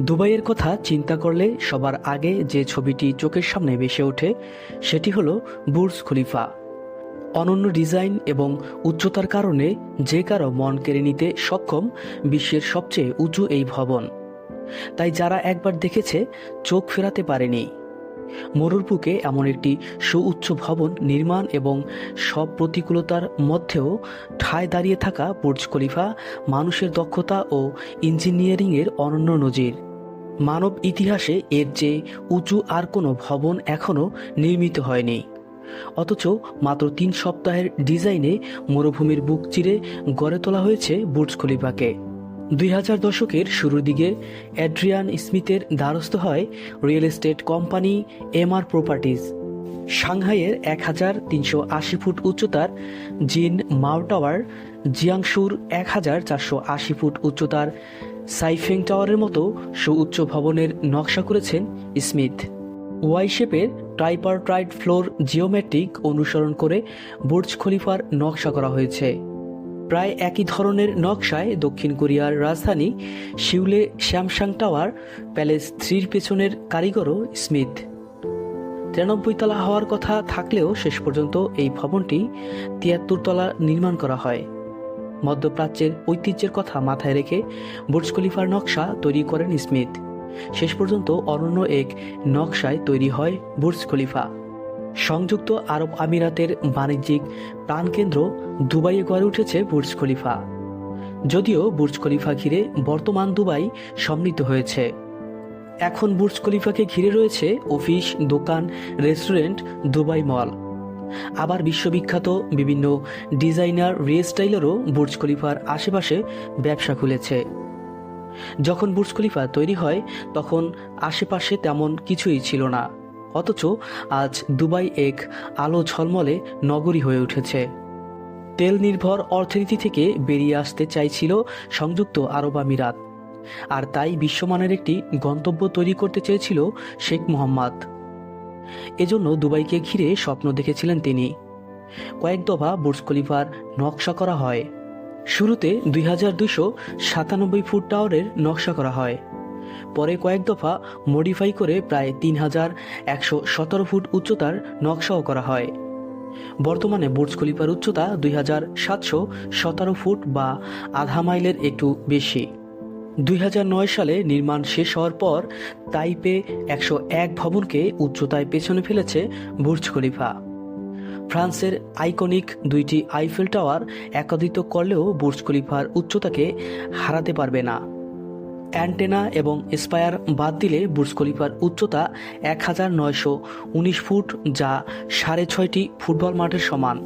দুবাইয়ের কথা চিন্তা করলে সবার আগে যে ছবিটি চোখের সামনে ভেসে ওঠে, সেটি হলো বুর্জ খলিফা। অনন্য ডিজাইন এবং উচ্চতার কারণে যে কারও মন কেড়ে নিতে সক্ষম বিশ্বের সবচেয়ে উঁচু এই ভবন। তাই যারা একবার দেখেছে, চোখ ফেরাতে পারেনি। মরুর বুকে এমন একটি সুউচ্চ ভবন নির্মাণ এবং সব প্রতিকূলতার মধ্যেও ঠায় দাঁড়িয়ে থাকা বুর্জ খলিফা, মানুষের দক্ষতা ও ইঞ্জিনিয়ারিংয়ের অনন্য নজির। মানব ইতিহাসে এর চেয়ে উঁচু আর কোনো ভবন এখনও নির্মিত হয়নি। অথচ মাত্র তিন সপ্তাহের ডিজাইনে মরুভূমির বুক চিরে গড়ে তোলা হয়েছে বুর্জ খলিফাকে। দুই হাজার দশকের শুরুর দিকে অ্যাড্রিয়ান স্মিথের দ্বারস্থ হয় real estate company MR properties. সাংহাইয়ের এক হাজার তিনশো আশি ফুট উচ্চতার জিন মাও টাওয়ার জিয়াংশুর এক হাজার চারশো আশি ফুট উচ্চতার সাইফেং টাওয়ারের মতো সুউচ্চ ভবনের নকশা করেছেন স্মিথ। ওয়াই শেপের ট্রাইপারট্রাইড ফ্লোর জিওমেট্রিক অনুসরণ করে বুর্জ খলিফার নকশা করা হয়েছে। প্রায় একই ধরনের নকশায় দক্ষিণ কোরিয়ার রাজধানী শিউলে শ্যামসাং টাওয়ার প্যালেস থ্রির পেছনের কারিগরও স্মিথ। তিরানব্বই তলা হওয়ার কথা থাকলেও শেষ পর্যন্ত এই ভবনটি তিয়াত্তর তলা নির্মাণ করা হয়। মধ্যপ্রাচ্যের ঐতিহ্যের কথা মাথায় রেখে বুর্জ খলিফার নকশা তৈরি করেন স্মিথ। শেষ পর্যন্ত অনন্য এক নকশায় তৈরি হয় বুর্জ খলিফা। সংযুক্ত আরব আমিরাতের বাণিজ্যিক প্রাণকেন্দ্র দুবাইয়ে গড়ে উঠেছে বুর্জ খলিফা। যদিও বুর্জ খলিফা ঘিরে বর্তমান দুবাই সমৃদ্ধ হয়েছে। এখন বুর্জ খলিফাকে ঘিরে রয়েছে অফিস, দোকান, রেস্টুরেন্ট, দুবাই মল। আবার বিশ্ববিখ্যাত বিভিন্ন ডিজাইনার রিস্টাইলারও বুর্জ খলিফার আশেপাশে ব্যবসা খুলেছে। যখন বুর্জ খলিফা তৈরি হয়, তখন আশেপাশে তেমন কিছুই ছিল না। অথচ আজ দুবাই এক আলো ঝলমলে নগরী হয়ে উঠেছে। তেল নির্ভর অর্থনীতি থেকে বেরিয়ে আসতে চাইছিল সংযুক্ত আরব আমিরাত। আর তাই বিশ্বমানের একটি গন্তব্য তৈরি করতে চেয়েছিল শেখ মোহাম্মদ। এজন্য দুবাইকে ঘিরে স্বপ্ন দেখেছিলেন তিনি। কয়েক দফা বুর্জ খলিফার নকশা করা হয়। শুরুতে দুই হাজার দুশো সাতানব্বই ফুট টাওয়ারের নকশা করা হয়। পরে কয়েক দফা মডিফাই করে প্রায় তিন হাজার একশো সতেরো ফুট উচ্চতার নকশাও করা হয়। বর্তমানে বুর্জ খলিফার উচ্চতা দুই হাজার সাতশো সতেরো ফুট বা আধা মাইলের একটু বেশি। দুই সালে নির্মাণ শেষ হওয়ার পর তাইপে একশো এক ভবনকে উচ্চতায় পেছনে ফেলেছে বুর্জ খলিফা। ফ্রান্সের আইকনিক দুইটি আইফেল টাওয়ার একত্রিত করলেও বুর্জ খলিফার উচ্চতাকে হারাতে পারবে না। অ্যান্টেনা এবং স্পায়ার বাদ দিলে বুর্জ খলিফার উচ্চতা এক হাজার নয়শো উনিশ ফুট যা সাড়ে ছয়টি ফুটবল মাঠের সমান।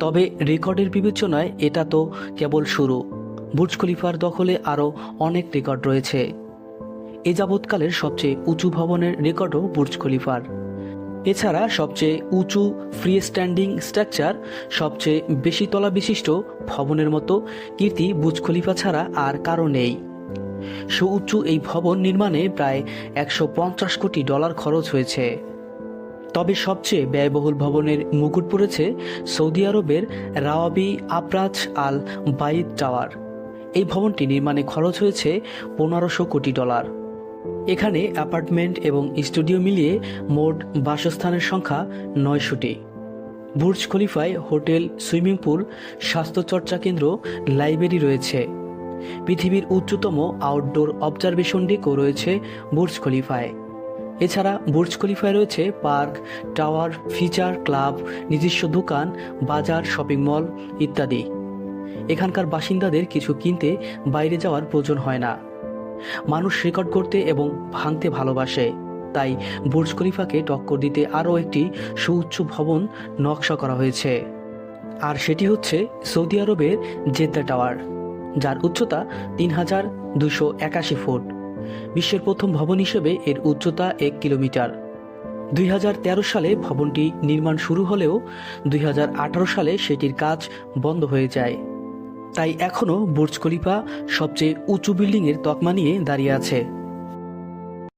তবে রেকর্ডের বিবেচনায় এটা তো কেবল শুরু। বুর্জ খলিফার দখলে আরও অনেক রেকর্ড রয়েছে। এ যাবৎকালের সবচেয়ে উঁচু ভবনের রেকর্ডও বুর্জ খলিফার। এছাড়া সবচেয়ে উঁচু ফ্রি স্ট্যান্ডিং স্ট্রাকচার, সবচেয়ে বেশি তলা বিশিষ্ট ভবনের মতো কীর্তি বুর্জ খলিফা ছাড়া আর কারও নেই। সুউচ্চ এই ভবন নির্মাণে প্রায় একশো পঞ্চাশ কোটি ডলার খরচ হয়েছে। তবে সবচেয়ে ব্যয়বহুল ভবনের মুকুট পড়েছে সৌদি আরবের রাওয়াবি আবরাজ আল বাইদ টাওয়ার। এই ভবনটি নির্মাণে খরচ হয়েছে পনেরোশো কোটি ডলার। এখানে অ্যাপার্টমেন্ট এবং স্টুডিও মিলিয়ে মোট বাসস্থানের সংখ্যা নয়শোটি। বুর্জ খলিফায় হোটেল, সুইমিং পুল স্বাস্থ্যচর্চা কেন্দ্র, লাইব্রেরি রয়েছে। পৃথিবীর উচ্চতম আউটডোর অবজারভেশন ডেকও রয়েছে বুর্জ খলিফায়। এছাড়া বুর্জ খলিফায় রয়েছে পার্ক, টাওয়ার, ফিচার, ক্লাব, নিজস্ব দোকান, বাজার, শপিং মল ইত্যাদি। এখানকার বাসিন্দাদের কিছু কিনতে বাইরে যাওয়ার প্রয়োজন হয় না। মানুষ রেকর্ড করতে এবং ভাঙতে ভালোবাসে। তাই বুর্জ খলিফাকে টক্কর দিতে আরও একটি সুউচ্চ ভবন নকশা করা হয়েছে। আর সেটি হচ্ছে সৌদি আরবের জেদ্দা টাওয়ার, যার উচ্চতা তিন হাজার দুশো একাশি ফুট। বিশ্বের প্রথম ভবন হিসেবে এর উচ্চতা এক কিলোমিটার। দুই হাজার তেরো সালে ভবনটি নির্মাণ শুরু হলেও দুই হাজার আঠারো সালে সেটির কাজ বন্ধ হয়ে যায়। তাই এখনও বুর্জ খলিফা সবচেয়ে উঁচু বিল্ডিংয়ের তকমা নিয়ে দাঁড়িয়ে আছে।